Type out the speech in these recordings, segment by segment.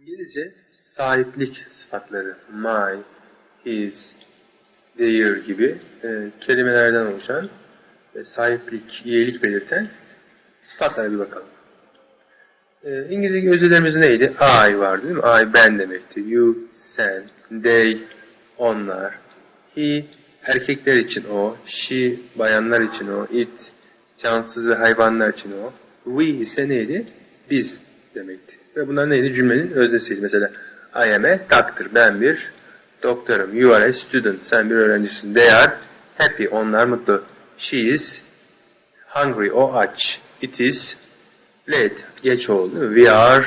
İngilizce sahiplik sıfatları my, his, their gibi e, kelimelerden oluşan ve sahiplik, iyilik belirten sıfatlara bir bakalım. E, İngilizce özdelerimiz neydi? I vardı değil mi? I ben demekti. You, sen, they, onlar. He, erkekler için o. She, bayanlar için o. It, cansız ve hayvanlar için o. We ise neydi? Biz demekti. Ve bunlar neydi? Cümlenin öznesiydi. Mesela I am a doctor. Ben bir doktorum. You are a student. Sen bir öğrencisin. They are happy. Onlar mutlu. She is hungry. O aç. It is late. Geç oldu. We are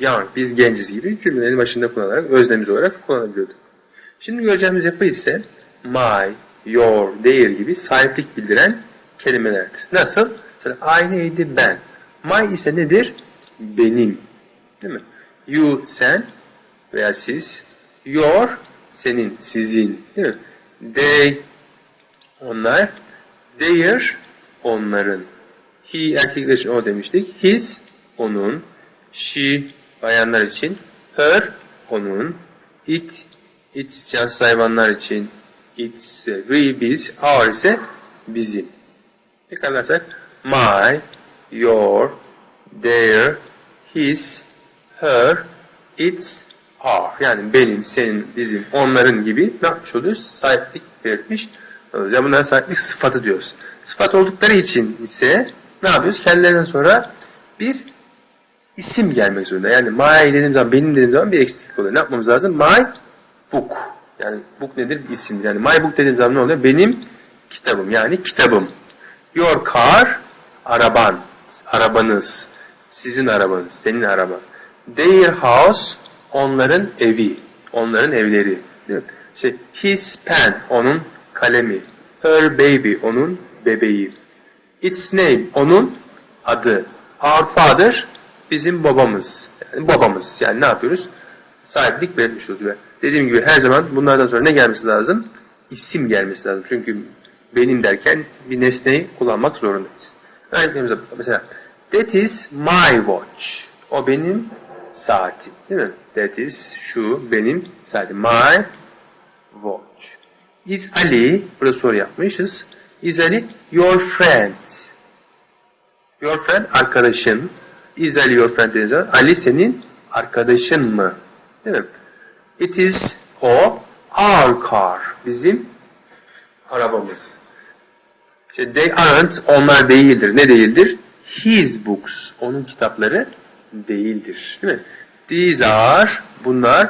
young. Biz genciz gibi cümlelerin başında kullanarak öznemiz olarak kullanabiliyorduk. Şimdi göreceğimiz yapı ise my, your, their gibi sahiplik bildiren kelimelerdir. Nasıl? Mesela I neydi? Ben. My ise nedir? Benim. Değil mi? You, sen veya siz. Your, senin, sizin. Değil mi? They, onlar. Their, onların. He, erkekler için o demiştik. His, onun. She, bayanlar için. Her, onun. It, its cansız hayvanlar için. It's, we, biz. Our ise bizim. Tekrarlarsak my, your, their, his, her, its, our. Yani benim, senin, bizim, onların gibi ne yapmış oluyoruz? Sahiplik belirtmiş. oluyoruz. Bunlara sahiplik sıfatı diyoruz. Sıfat oldukları için ise ne yapıyoruz? Kendilerinden sonra bir isim gelmek zorunda. Yani my dediğim zaman, benim dediğim zaman bir eksiklik oluyor. Ne yapmamız lazım? My book. Yani book nedir? Bir isim. Yani my book dediğim zaman ne oluyor? Benim kitabım. Yani kitabım. Your car, araban, arabanız, sizin arabanız, senin araban. Their house, onların evi, onların evleri. Değil? Şey, his pen, onun kalemi. Her baby, onun bebeği. Its name, onun adı. Our father, bizim babamız. Yani babamız. Yani ne yapıyoruz? Sahiplik belirtmiş oluyoruz. Dediğim gibi her zaman bunlardan sonra ne gelmesi lazım? İsim gelmesi lazım. Çünkü benim derken bir nesneyi kullanmak zorundayız. Örneklerimize bakalım. Mesela that is my watch. O benim saatim. Değil mi? That is şu benim saatim. My watch. Is Ali, burada soru yapmışız. Is Ali your friend? Your friend arkadaşın. Is Ali your friend dediğiniz zaman Ali senin arkadaşın mı? Değil mi? It is o our car. Bizim arabamız. İşte they aren't, onlar değildir. Ne değildir? His books, onun kitapları değildir. Değil mi? These are, bunlar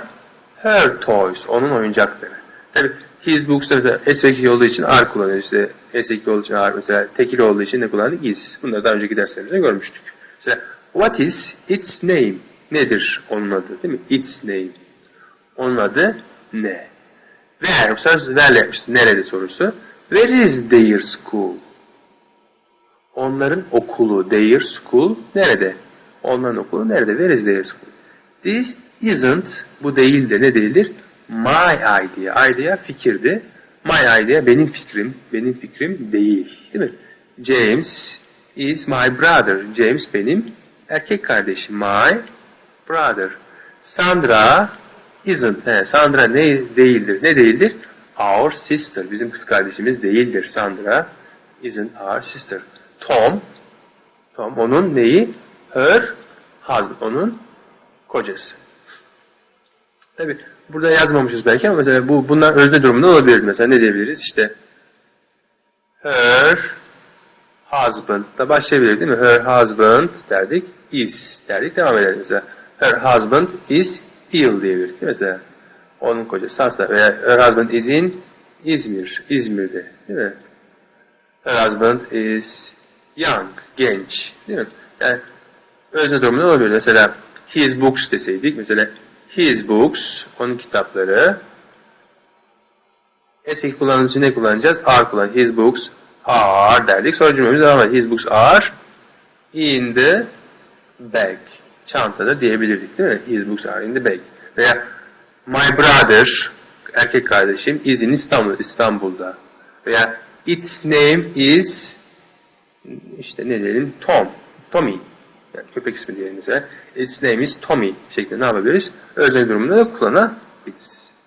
her toys, onun oyuncakları. Tabi his books'ta mesela S2 olduğu için are kullanıyoruz. İşte S2 olduğu için are, mesela tekil olduğu için ne kullandık? Is. Bunları daha önceki derslerimizde görmüştük. Mesela what is its name? Nedir onun adı? Değil mi? Its name. Onun adı ne? Where, bu sefer where'le yapmışız. Nerede sorusu. Where is their school? Onların okulu, their school nerede? Onların okulu nerede? Where is their school? This isn't, bu değildir. Ne değildir? My idea. Idea fikirdi. My idea benim fikrim. Benim fikrim değil. Değil mi? James is my brother. James benim erkek kardeşim. My brother. Sandra isn't. He, Sandra ne değildir? Ne değildir? Our sister. Bizim kız kardeşimiz değildir. Sandra isn't our sister. Tom. Tom onun neyi? Her husband. Onun kocası. Tabi burada yazmamışız belki ama mesela bu bunlar özne durumunda olabilir. Mesela ne diyebiliriz? İşte her husband da başlayabilir değil mi? Her husband derdik. Is derdik. Devam edelim mesela. Her husband is ill diyebiliriz. Değil mi? Mesela onun kocası hasta veya her husband is in İzmir. İzmir'de. Değil mi? Her husband is young. Genç. Değil mi? Yani özne durumunda olabilir. Mesela his books deseydik. Mesela his books. Onun kitapları. Eski için ne kullanacağız? Are kullan. His books are derdik. Sonra cümlemiz devam ediyor. His books are in the bag. Çantada diyebilirdik değil mi? His books are in the bag. Veya my brother erkek kardeşim is in İstanbul, İstanbul'da. Veya its name is işte ne diyelim Tom, Tommy. yani köpek ismi diyelim mesela its name is Tommy şeklinde ne yapabiliriz? Özel durumunda da kullanabiliriz.